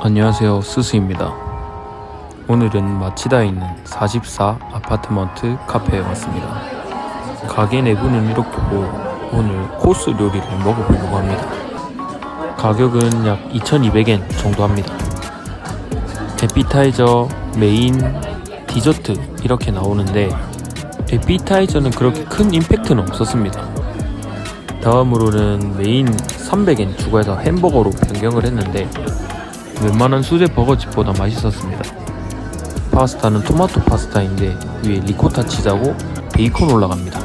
안녕하세요. 스스입니다. 오늘은 마치다에 있는 44 아파트먼트 카페에 왔습니다. 가게 내부는 이렇고고 오늘 코스 요리를 먹어보려고 합니다. 가격은 약 2200엔 정도 합니다. 에피타이저, 메인, 디저트 이렇게 나오는데 에피타이저는 그렇게 큰 임팩트는 없었습니다. 다음으로는 메인 300엔 추가해서 햄버거로 변경을 했는데 웬만한 수제 버거집보다 맛있었습니다. 파스타는 토마토 파스타인데 위에 리코타 치즈하고 베이컨 올라갑니다.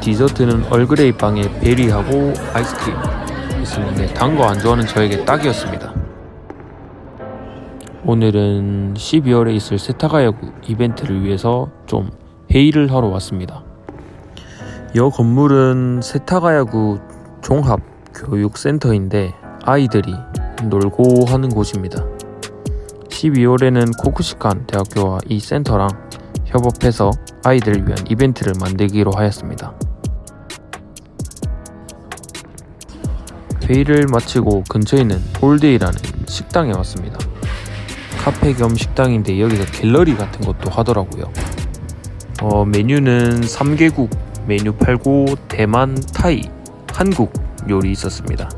디저트는 얼그레이 빵에 베리하고 아이스크림 있었는데 단 거 안 좋아하는 저에게 딱이었습니다. 오늘은 12월에 있을 세타가야구 이벤트를 위해서 좀 회의를 하러 왔습니다. 여 건물은 세타가야구 종합교육센터인데 아이들이 놀고 하는 곳입니다. 12월에는 코쿠시칸 대학교와 이 센터랑 협업해서 아이들을 위한 이벤트를 만들기로 하였습니다. 회의를 마치고 근처에 있는 올데이라는 식당에 왔습니다. 카페 겸 식당인데 여기서 갤러리 같은 것도 하더라고요. 어, 메뉴는 3개국 메뉴 팔고 대만, 타이, 한국 요리 있었습니다.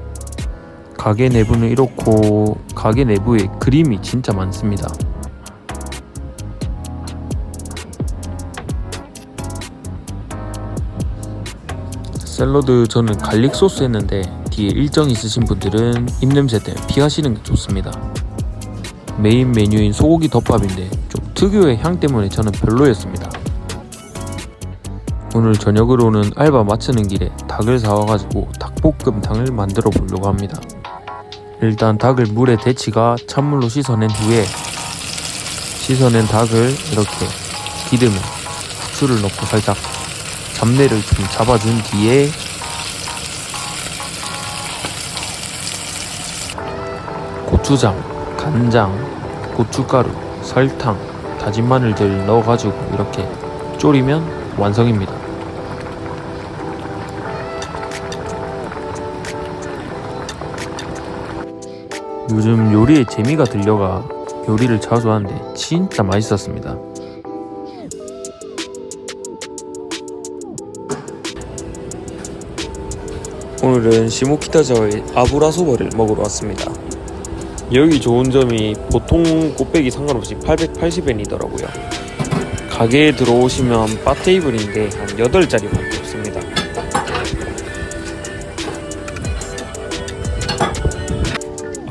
가게 내부는 이렇고 가게 내부에 그림이 진짜 많습니다. 샐러드 저는 갈릭 소스 했는데 뒤에 일정 있으신 분들은 입냄새 때문에 피하시는 게 좋습니다. 메인 메뉴인 소고기 덮밥인데 좀 특유의 향 때문에 저는 별로였습니다. 오늘 저녁으로는 알바 마치는 길에 닭을 사와가지고 닭볶음탕을 만들어 보려고 합니다. 일단 닭을 물에 데치가 찬물로 씻어낸 후에 씻어낸 닭을 이렇게 기름에 후추를 넣고 살짝 잡내를 좀 잡아준 뒤에 고추장, 간장, 고춧가루, 설탕, 다진 마늘들 넣어가지고 이렇게 졸이면 완성입니다. 요즘 요리에 재미가 들려가 요리를 자주 하는데 진짜 맛있었습니다. 오늘은 시모키타자와의 아브라소바를 먹으러 왔습니다. 여기 좋은 점이 보통 꽃배기 상관없이 880엔이더라고요. 가게에 들어오시면 바 테이블인데 한 8자리밖에 없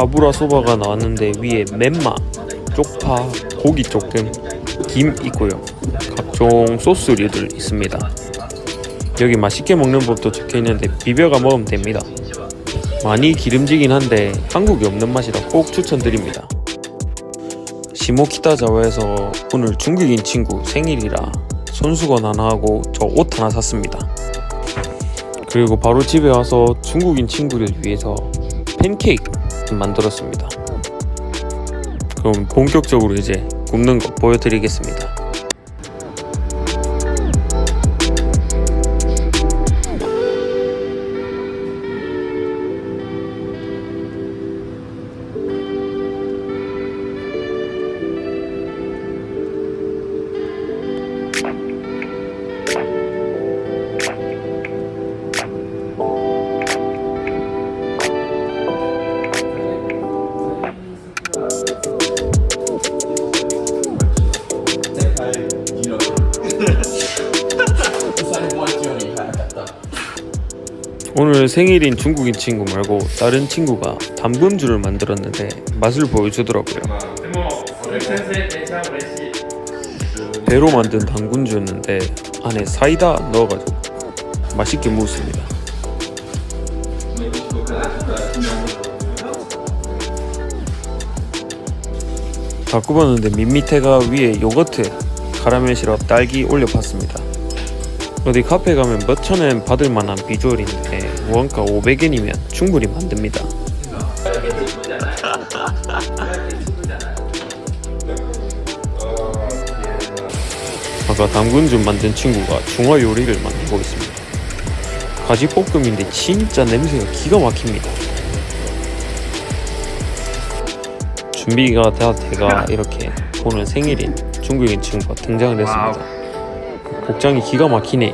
아브라 소바가 나왔는데 위에 멘마, 쪽파, 고기 조금, 김 있고요. 각종 소스류들 있습니다. 여기 맛있게 먹는 법도 적혀 있는데 비벼가 먹으면 됩니다. 많이 기름지긴 한데 한국에 없는 맛이라 꼭 추천드립니다. 시모키타 자와에서 오늘 중국인 친구 생일이라 손수건 하나 하고 저 옷 하나 샀습니다. 그리고 바로 집에 와서 중국인 친구를 위해서 팬케이크 만들었습니다. 그럼 본격적으로 이제 굽는 거 보여드리겠습니다. 오늘 생일인 중국인 친구 말고 다른 친구가 담금주를 만들었는데 맛을 보여주더라고요. 배로 만든 당근주였는데 안에 사이다 넣어가지고 맛있게 먹었습니다. 다 굽었는데 밑 밑에가 위에 요거트, 카라멜 시럽, 딸기 올려봤습니다. 어디 카페 가면 몇 천 엔 받을 만한 비주얼인데 원가 500엔이면 충분히 만듭니다. 아까 당근주 만든 친구가 중화 요리를 만들고 있습니다. 가지 볶음인데 진짜 냄새가 기가 막힙니다. 준비가 다 돼가 이렇게 오늘 생일인 중국인 친구가 등장을 했습니다. 복장이 기가 막히네.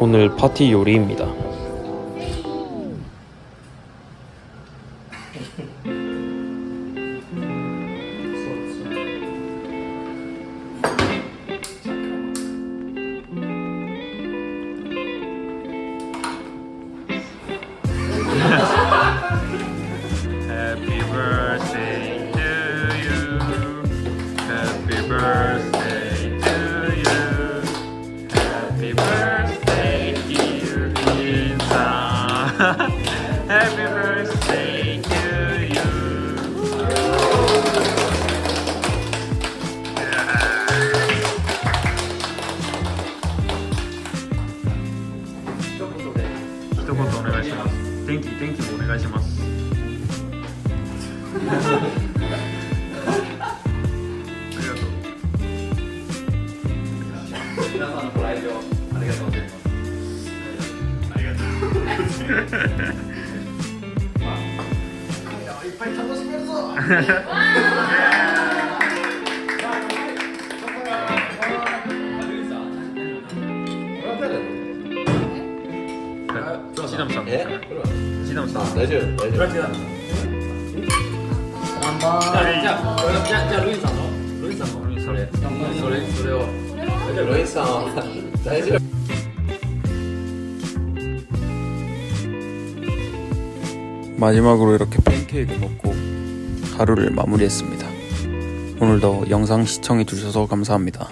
오늘 파티 요리입니다. 지남상. 예? 지남상. 내줘, 내줘. 한번. 로이상. 내줘. 마지막으로 이렇게 팬케이크 먹고 하루를 마무리했습니다. 오늘도 영상 시청해 주셔서 감사합니다.